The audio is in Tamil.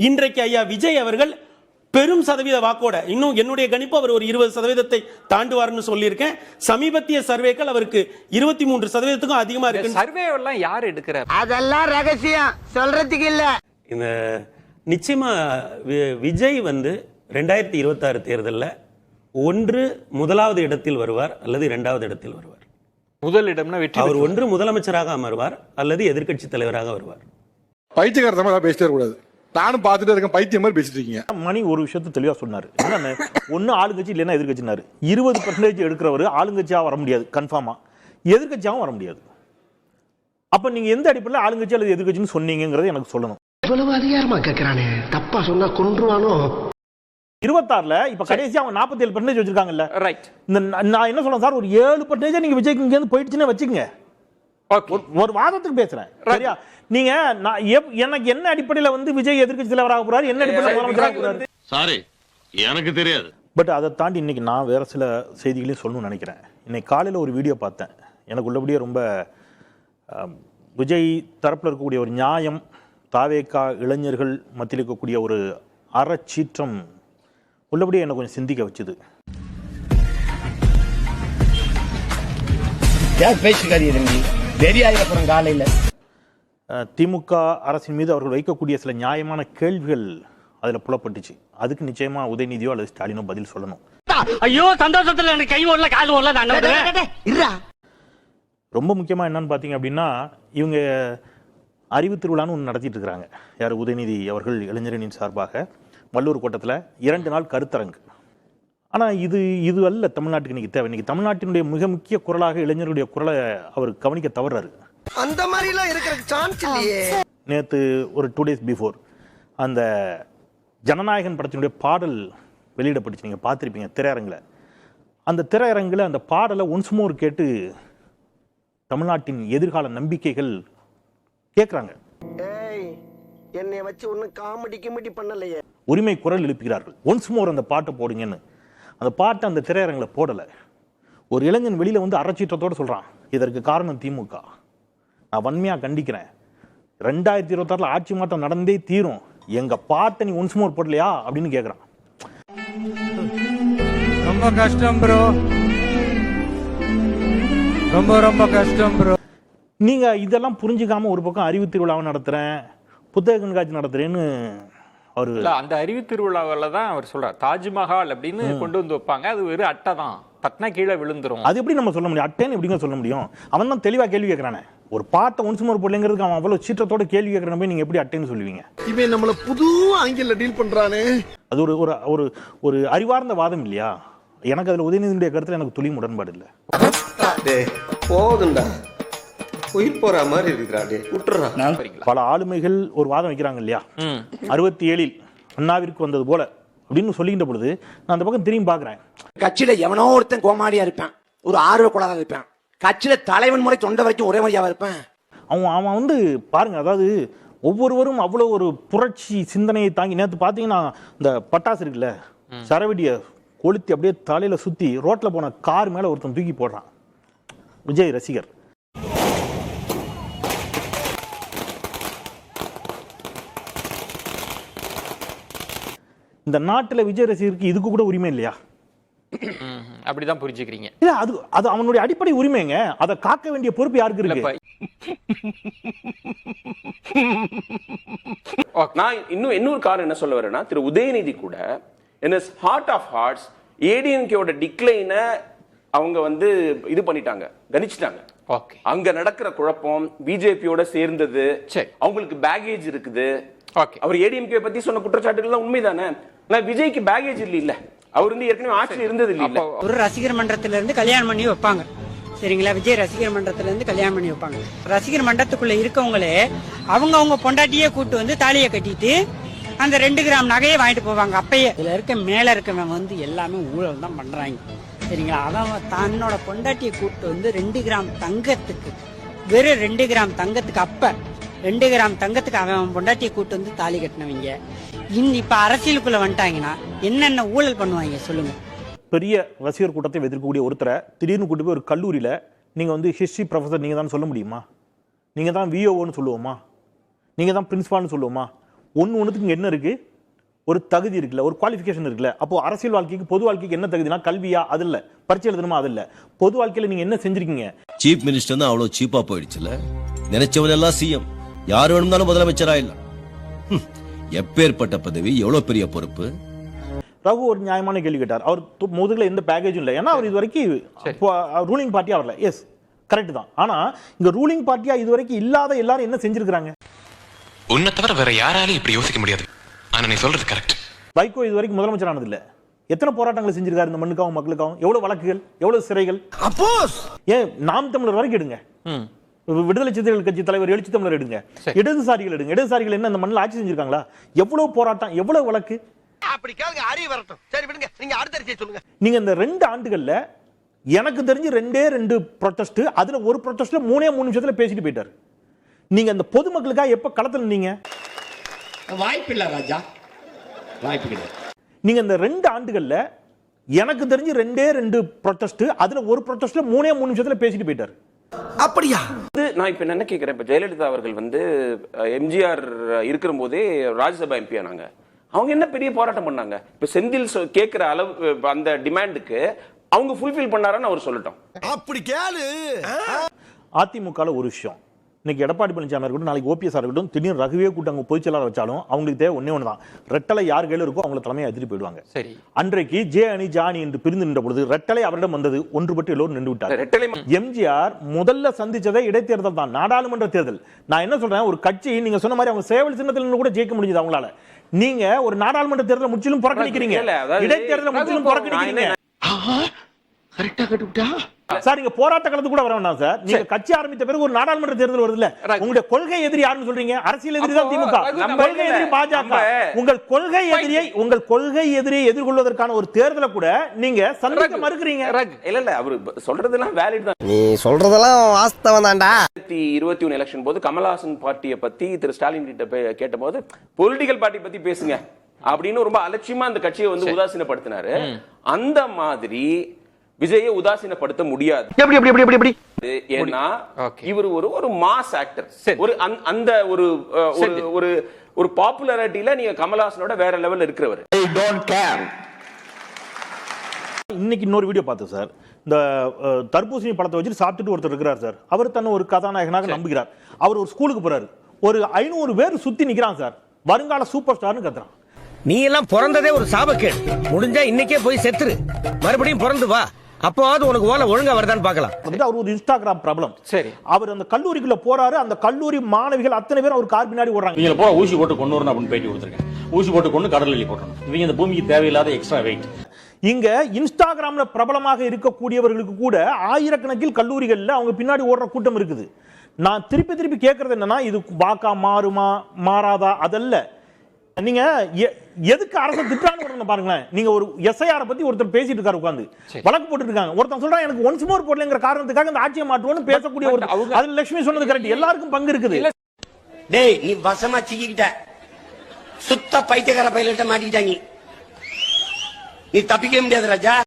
இன்றைக்கு ஐயா விஜய் அவர்கள் பெரும் சதவீத வாக்கோட இன்னும் என்னுடைய கணிப்பு அவர் ஒரு இருபது சதவீதத்தை தாண்டுவார்னு சொல்லியிருக்கேன். சமீபத்திய சர்வேக்கள் அவருக்கு இருபத்தி மூன்று சதவீதத்துக்கும் அதிகமா இருக்கு சர்வே எல்லாம் யார் எடுக்கிறார்? அதெல்லாம் ரகசியம். சொல்றதுக்கு இல்ல. இந்த நிச்சயமா வி- விஜய் வந்து ரெண்டாயிரத்தி இருபத்தாறு தேர்தலில் ஒன்று முதலாவது இடத்தில் வருவார் அல்லது இரண்டாவது இடத்தில் வருவார். முதல் இடம்னா வெற்றி அவர் ஒன்று முதலமைச்சராக அமர்வார் அல்லது எதிர்க்கட்சி தலைவராக வருவார். பைத்தியக்கார மாதிரி பேசிட்டே கூடாது நானும் பார்த்துட்டே இருக்கேன் பைத்தியம் மாதிரி பேசிட்டு இருக்கீங்க. மணி ஒரு விஷயத்தை தெளிவா சொன்னாரு. என்னன்னு ஒண்ணு ஆளுங்கட்சி இல்லைன்னா எதிர்கட்சினாரு இருபது பர்சன்டேஜ் எடுக்கிறவர் ஆளுங்கட்சியா வர முடியாது கன்ஃபார்மா எதிர்கட்சியாவும் வர முடியாது. அப்ப நீங்க எந்த அடிப்படையில் ஆளுங்கட்சி அல்லது எதிர்கட்சின்னு சொன்னீங்கிறத எனக்கு சொல்லணும். இவ்வளவு அதிகாரமா கேக்குறானே. தப்பா சொன்னா கொன்றுவானோ? இருபத்தாறுல இப்ப கடைசியா அவங்க நாற்பத்தி ஏழு பர்சன்டேஜ் வச்சிருக்காங்கல்ல. ரைட் இந்த நான் என்ன சொல்றேன் சார் ஒரு ஏழு பர்சன்டேஜ் நீங்க விஜய்க்கு இங்க இருந்து போயிடுச்சுன்னு வச்சுக்கோங்க. ஒரு- ஒரு வாதத்துக்கு பேசுறேன். சரியா? நீங்க நான் எனக்கு என்ன அடிப்படையில வந்து விஜய் எதிர்க்கட்சி தலைவராக போறாரு? என்ன அடிப்படையில் முதலமைச்சராக போறாரு? சாரி எனக்கு தெரியாது. பட் அதை தாண்டி இன்னைக்கு நான் வேற சில செய்திகளையும் சொல்லணும்னு நினைக்கிறேன். இன்னைக்கு காலையில் ஒரு வீடியோ பார்த்தேன். எனக்கு உள்ளபடியே ரொம்ப விஜய் தரப்பில் இருக்கக்கூடிய ஒரு நியாயம் தாவேக்கா இளைஞர்கள் மத்தியில் இருக்கக்கூடிய ஒரு அறச்சீற்றம் உள்ளபடியே என்னை கொஞ்சம் சிந்திக்க வச்சுது. ஏன் பேசிக்காதீங்க அப்புறம் காலையில. திமுக அரசின் மீது அவர்கள் வைக்கக்கூடிய சில நியாயமான கேள்விகள் அதில் புலப்பட்டுச்சு. அதுக்கு நிச்சயமா உதயநிதியோ அல்லது ஸ்டாலினோ பதில் சொல்லணும். ஐயோ சந்தோஷத்துல எனக்கு கை ஓடல கால் ஓடல நான் ரொம்ப முக்கியமாக என்னன்னு பார்த்தீங்க அப்படின்னா இவங்க அறிவு திருவிழான்னு ஒன்று நடத்திட்டு இருக்கிறாங்க. யார்? உதயநிதி அவர்கள் இளைஞரணியின் சார்பாக. வள்ளூர் கோட்டத்தில் இரண்டு நாள் கருத்தரங்கு. ஆனால் இது இது அல்ல தமிழ்நாட்டுக்கு இன்னைக்கு தேவை. இன்னைக்கு தமிழ்நாட்டினுடைய மிக முக்கிய குரலாக இளைஞர்களுடைய குரலை அவர் கவனிக்க தவறாரு. அந்த மாதிரி எல்லாம் இருக்கிற சான்ஸ் இல்லையே. நேற்று ஒரு டூ டேஸ் பிஃபோர் அந்த ஜனநாயகன் படத்தினுடைய பாடல் வெளியிடப்பட்டுச்சு. நீங்கள் பார்த்துருப்பீங்க திரையரங்கில். அந்த திரையரங்கில் அந்த பாடலை ஒன்ஸ் மோர் கேட்டு தமிழ்நாட்டின் எதிர்கால நம்பிக்கைகள் கேட்குறாங்க ஏய் என்னைய வச்சு ஒன்னும் காமெடி கிமெடி பண்ணலையே. உரிமை குரல் எழுப்புகிறார்கள். ஒன்ஸ் மோர் அந்த பாட்டை போடுங்கன்னு அந்த பாட்டை அந்த திரையரங்கில் போடலை. ஒரு இளைஞன் வெளியில் வந்து அறச்சீற்றத்தோடு சொல்கிறான் இதற்கு காரணம் திமுக. நான் வன்மையாக கண்டிக்கிறேன். ரெண்டாயிரத்தி இருபத்தாறில் ஆட்சி மாற்றம் நடந்தே தீரும். எங்கள் பாட்டை நீ ஒன்ஸ் மோர் போடலையா? அப்படின்னு கேட்குறான் ரொம்ப கஷ்டம் ப்ரோ ரொம்ப ரொம்ப கஷ்டம் ப்ரோ நீங்கள் இதெல்லாம் புரிஞ்சுக்காம ஒரு பக்கம் அறிவு திருவிழாவை நடத்துகிறேன் புத்தக கண்காட்சி நடத்துகிறேன்னு அவர் இல்ல அந்த அறிவு திருவிழாவில் தான் அவர் சொல்றார். தாஜ்மஹால் அப்படின்னு கொண்டு வந்து வைப்பாங்க. அது வெறும் அட்டை தான். தட்டினா கீழே விழுந்துரும். அது எப்படி நம்ம சொல்ல முடியும்? அட்டேன்னு எப்படிங்க சொல்ல முடியும்? அவன் தான் தெளிவாக கேள்வி கேட்குறானே ஒரு பாட்டை ஒன்ஸ் மோர் போடலைங்கிறதுக்கு அவன் அவ்வளோ சீற்றத்தோட கேள்வி கேட்குறன போய் நீங்கள் எப்படி அட்டேன்னு சொல்லுவீங்க? இவன் நம்மள புது ஆங்கில டீல் பண்றானே. அது ஒரு ஒரு ஒரு ஒரு அறிவார்ந்த வாதம் இல்லையா? எனக்கு அதில் உதயநிதியுடைய கருத்தில் எனக்கு துளி உடன்பாடு இல்லை. போதுண்டா உயிர் போற மாதிரி இருக்குடா டே விட்டுறா பல ஆளுமைகள் ஒரு வாதம் வைக்கிறாங்க இல்லையா. அறுபத்தி ஏழில் அண்ணாவிற்கு வந்தது போல அப்படின்னு சொல்லிக்கிட்ட பொழுது நான் அந்த பக்கம் திரும்பி பார்க்குறேன். கட்சியில எவனோ ஒருத்தன் கோமாடியா இருப்பான். ஒரு ஆர்வ கூடாதான் இருப்பான். கட்சியில தலைவன் முறை தொண்டை வரைக்கும் ஒரே மாதிரியாவா இருப்பான்? அவன் அவன் வந்து பாருங்க அதாவது ஒவ்வொருவரும் அவ்வளோ ஒரு புரட்சி சிந்தனையை தாங்கி நேற்று பார்த்தீங்கன்னா இந்த பட்டாசு இருக்குல்ல சரவெடியை கொளுத்தி அப்படியே தலையில் சுற்றி ரோட்டில் போன கார் மேலே ஒருத்தன் தூக்கி போடுறான். விஜய் ரசிகர். இந்த நாட்டில் விஜய் ரசிகருக்கு இதுக்கு கூட உரிமை இல்லையா? அப்படிதான் புரிஞ்சுக்கிறீங்க. இல்ல அது அது அவனுடைய அடிப்படை உரிமைங்க. அதை காக்க வேண்டிய பொறுப்பு யாருக்கு இருக்கு? நான் இன்னும் இன்னொரு காரணம் என்ன சொல்ல வரேன்னா திரு உதயநிதி கூட என்ன ஹார்ட் ஆஃப் ஹார்ட்ஸ் ஏடிஎம்கேவோட டிக்ளைனை அவங்க வந்து இது பண்ணிட்டாங்க கணிச்சிட்டாங்க. ஓகே. அங்க நடக்கிற குழப்பம் பிஜேபியோட சேர்ந்தது சரி. அவங்களுக்கு பேகேஜ் இருக்குது ஓகே அவர் ஏடிஎம்கே பத்தி சொன்ன குற்றச்சாட்டுகள்லாம் உண்மைதானே? ஆனா விஜய்க்கு பேகேஜ் இல்ல இல்ல அவர் வந்து ஏற்கனவே ஆட்சியில் இருந்தது இல்ல ஒரு ரசிகர் மன்றத்துல இருந்து கல்யாணம் பண்ணி வைப்பாங்க. சரிங்களா? விஜய் ரசிகர் மன்றத்துல இருந்து கல்யாணம் பண்ணி வைப்பாங்க. ரசிகர் மன்றத்துக்குள்ள இருக்கவங்களே அவங்க அவங்க பொண்டாட்டியே கூட்டு வந்து தாலியை கட்டிட்டு அந்த ரெண்டு கிராம் நகையை வாங்கிட்டு போவாங்க. அப்பயே. இதுல இருக்க மேல இருக்கவன் வந்து எல்லாமே ஊழல் தான் பண்றாங்க. சரிங்களா? அவன் தன்னோட பொண்டாட்டியை கூட்டு வந்து ரெண்டு கிராம் தங்கத்துக்கு வெறும் ரெண்டு கிராம் தங்கத்துக்கு அப்ப ரெண்டு கிராம் தங்கத்துக்கு அவன் பொண்டாட்டியை கூட்டு வந்து தாலி கட்டினவங்க. இன்னும் இப்ப அரசியலுக்குள்ள வந்துட்டாங்கன்னா என்னென்ன ஊழல் பண்ணுவாங்க சொல்லுங்க. பெரிய ரசிகர் கூட்டத்தை எதிர்க்கக்கூடிய ஒருத்தரை திடீர்னு கூட்டு போய் ஒரு கல்லூரியில் நீங்கள் வந்து ஹிஸ்ட்ரி ப்ரொஃபஸர் நீங்கள் தான் சொல்ல முடியுமா? நீங்கள் தான் விஓன்னு சொல்லுவோமா? நீங்கள் தான் பிரின்ஸ்பால்னு சொல்லுவோமா? ஒன்று ஒன்றுத்துக்கு இங்க என்ன இருக்கு? ஒரு தகுதி இருக்குல்ல ஒரு குவாலிஃபிகேஷன் இருக்குல்ல. அப்போ அரசியல் வாழ்க்கைக்கு பொது வாழ்க்கைக்கு என்ன தகுதினா கல்வியா? அது இல்ல. பரிச்சை எழுதணுமா? அது இல்ல. பொது வாழ்க்கையில நீங்க என்ன செஞ்சிருக்கீங்க? சீஃப் மினிஸ்டர் தான் அவ்வளவு சீப்பா போயிடுச்சுல நினைச்சவன் எல்லாம் சிஎம் யார் வேணும்னாலும் முதலமைச்சரா இல்ல. எப்பேற்பட்ட பதவி எவ்வளவு பெரிய பொறுப்பு? ரகு ஒரு நியாயமான கேள்வி கேட்டார். அவர் முதுகுல எந்த பேக்கேஜும் இல்லை. ஏன்னா அவர் இது வரைக்கும் ரூலிங் பார்ட்டியா வரல எஸ் கரெக்ட் தான். ஆனா இங்க ரூலிங் பார்ட்டியா இது வரைக்கும் இல்லாத எல்லாரும் என்ன செஞ்சிருக்காங்க உன்னை தவிர வேற யாராலையும் இப்படி யோசிக்க முடியாது. ஆனா நீ சொல்றது கரெக்ட் வைகோ இது வரைக்கும் முதலமைச்சர் ஆனது இல்ல எத்தனை போராட்டங்களை செஞ்சிருக்காரு இந்த மண்ணுக்காகவும் மக்களுக்காகவும் எவ்வளவு வழக்குகள்? எவ்வளவு சிறைகள்? அப்போஸ் ஏன் நாம் தமிழர் வரைக்கும் எடுங்க. ம். விடுதலை சிறுத்தைகள் கட்சி தலைவர் எழுச்சி தமிழர் எடுங்க. இடதுசாரிகள் எடுங்க. இடதுசாரிகள் என்ன இந்த மண்ணில் ஆட்சி செஞ்சிருக்காங்களா? எவ்வளவு போராட்டம் எவ்வளவு வழக்கு? அப்படி கேளுங்க அறிவு வரட்டும். சரி விடுங்க. நீங்க அடுத்த சொல்லுங்க. நீங்க இந்த ரெண்டு ஆண்டுகள்ல எனக்கு தெரிஞ்சு ரெண்டே ரெண்டு ப்ரொட்டஸ்ட் அதுல ஒரு ப்ரொட்டஸ்ட்ல மூணே மூணு நிமிஷத்துல பேசிட்டு போயிட்டாரு. நீங்க அந்த பொதுமக்களுக்காக எப்ப களத்துல நின்னீங்க? வாய்ப்பு இல்ல ராஜா. வாய்ப்பு கிடையாது. நீங்க இந்த ரெண்டு ஆண்டுகள்ல எனக்கு தெரிஞ்சு ரெண்டே ரெண்டு ப்ரொட்டஸ்ட் அதுல ஒரு ப்ரொட்டஸ்ட்ல மூணே மூணு நிமிஷத்துல பேசிட்டு போயிட்டாரு. அப்படியா? வந்து நான் இப்ப என்ன கேட்கிறேன் இப்ப ஜெயலலிதா அவர்கள் வந்து எம்ஜிஆர் இருக்கிற போதே ராஜ்யசபா எம்பி ஆனாங்க அவங்க என்ன பெரிய போராட்டம் பண்ணாங்க? இப்ப செந்தில் கேட்கிற அளவு அந்த டிமாண்டுக்கு அவங்க ஃபுல்ஃபில் பண்ணாரான்னு அவர் சொல்லட்டும். அப்படி கேளு. அதிமுகல ஒரு விஷயம். இன்னைக்கு எடப்பாடி பழனிசாமி இருக்கட்டும் நாளைக்கு ஓபிஎஸ் இருக்கட்டும் திடீர்னு ரகுவே கூட்டு அங்க பொதுச் செயலாளர் வச்சாலும் அவங்களுக்கு தேவை ஒண்ணே ஒன்று தான் ரெட்டலை யார் கையில இருக்கோ அவங்களை தலைமையை எதிரி போயிடுவாங்க. சரி. அன்றைக்கு ஜே அணி ஜானி என்று பிரிந்து நின்ற பொழுது ரெட்டலை அவரிடம் வந்தது ஒன்றுபட்டு எல்லோரும் நின்று விட்டார் ரெட்டலை எம்ஜிஆர் முதல்ல சந்திச்சதே இடைத்தேர்தல் தான் நாடாளுமன்ற தேர்தல். நான் என்ன சொல்றேன் ஒரு கட்சி நீங்க சொன்ன மாதிரி அவங்க சேவல் சின்னத்தில் நின்னு கூட ஜெயிக்க முடிஞ்சது அவங்களால. நீங்க ஒரு நாடாளுமன்ற தேர்தலை முற்றிலும் புறக்கணிக்கிறீங்க. இடைத்தேர்தலை முற்றிலும் புறக்கணிக்கிறீங்க. என்ன- கரெக்டா கட்டுவிட்டா? சார் நீங்க போராட்ட களத்து கூட வர வேண்டாம் சார். நீங்க கட்சி ஆரம்பித்த பிறகு ஒரு நாடாளுமன்ற தேர்தல் வருது இல்ல Right. உங்களுடைய கொள்கை எதிரி யாருன்னு சொல்றீங்க? அரசியல் எதிரி தான் திமுக. கொள்கை எதிரி. பாஜக. உங்கள் கொள்கை எதிரியை உங்கள் கொள்கை எதிரியை எதிர்கொள்வதற்கான ஒரு தேர்தலை கூட நீங்க சந்திக்க மறுக்கிறீங்க. இல்ல இல்ல அவரு சொல்றதெல்லாம் வேலிட் தான். நீ சொல்றதெல்லாம் வாஸ்தவம் தான்டா. இருபத்தி ஒன்று எலெக்ஷன் போது கமலஹாசன் பார்ட்டியை பத்தி திரு ஸ்டாலின் கிட்ட போய் கேட்டபோது பொலிட்டிக்கல் பார்ட்டி பத்தி பேசுங்க. அப்படின்னு ரொம்ப அலட்சியமா அந்த கட்சியை வந்து உதாசீனப்படுத்தினாரு. அந்த மாதிரி விஜயை உதாசீனப்படுத்த முடியாது. எப்படி எப்படி எப்படி எப்படி எப்படி? ஏன்னா. இவர் ஒரு ஒரு மாஸ் ஆக்டர் சரி. ஒரு அந்த- அந்த ஒரு ஒரு. ஒரு ஒரு பாப்புலாரிட்டியில நீங்க கமலஹாசனோட வேற லெவல்ல இருக்கிறவர். இன்னைக்கு இன்னொரு வீடியோ பார்த்தேன் சார். இந்த தர்பூசணி பழத்தை வச்சுட்டு சாப்பிட்டுட்டு ஒருத்தர் இருக்கிறார் சார். அவர் தன்னை ஒரு கதாநாயகனாக நம்புகிறார். அவர் ஒரு ஸ்கூலுக்கு போறாரு. ஒரு ஐநூறு பேர் சுத்தி நிக்கிறான் சார். வருங்கால சூப்பர் ஸ்டார்னு கத்துறான். நீ எல்லாம் பிறந்ததே ஒரு சாபக்கேடு. முடிஞ்சா இன்னைக்கே போய் செத்துரு. மறுபடியும் பிறந்து வா. அப்போவாது உனக்கு ஓலை ஒழுங்கா வருதான்னு பார்க்கலாம். வந்துட்டு அவர் ஒரு இன்ஸ்டாகிராம் பிரபலம். சரி. அவர் அந்த கல்லூரிக்குள்ள போறாரு அந்த கல்லூரி மாணவிகள் அத்தனை பேர் அவர் கார் பின்னாடி ஓடுறாங்க. இவங்க போல ஊசி போட்டு கொண்டு வரணும் அப்படின்னு பேட்டி கொடுத்துருக்கேன். ஊசி போட்டு கொண்டு கடல் அள்ளி போட்டணும் இவங்க இந்த பூமிக்கு தேவையில்லாத எக்ஸ்ட்ரா வெயிட் இங்க இன்ஸ்டாகிராம்ல பிரபலமாக இருக்கக்கூடியவர்களுக்கு கூட ஆயிரக்கணக்கில் கல்லூரிகள்ல அவங்க பின்னாடி ஓடுற கூட்டம் இருக்குது. நான் திருப்பி திருப்பி கேட்கறது என்னன்னா இது வாக்கா மாறுமா மாறாதா? அதல்ல. நீங்க எ- எதுக்கு அரசு திட்டான்னு பாருங்களேன். நீங்க ஒரு எஸ்ஐஆர் பத்தி ஒருத்தர் பேசிட்டு இருக்காரு உட்கார்ந்து. வழக்கு போட்டுட்டு இருக்காங்க ஒருத்தன் சொல்றான் எனக்கு ஒன்ஸ் மோர் போடலங்கிற காரணத்துக்காக இந்த ஆட்சியை மாற்றுவோம்னு பேசக்கூடிய ஒரு அதுல லட்சுமி சொன்னது கரெக்ட் எல்லாருக்கும் பங்கு இருக்குது. டேய் நீ வசமா சிக்கிக்கிட்ட. சுத்த பைத்தியக்கார பையில மாட்டிக்கிட்ட நீ. நீ தப்பிக்கவே முடியாது ராஜா.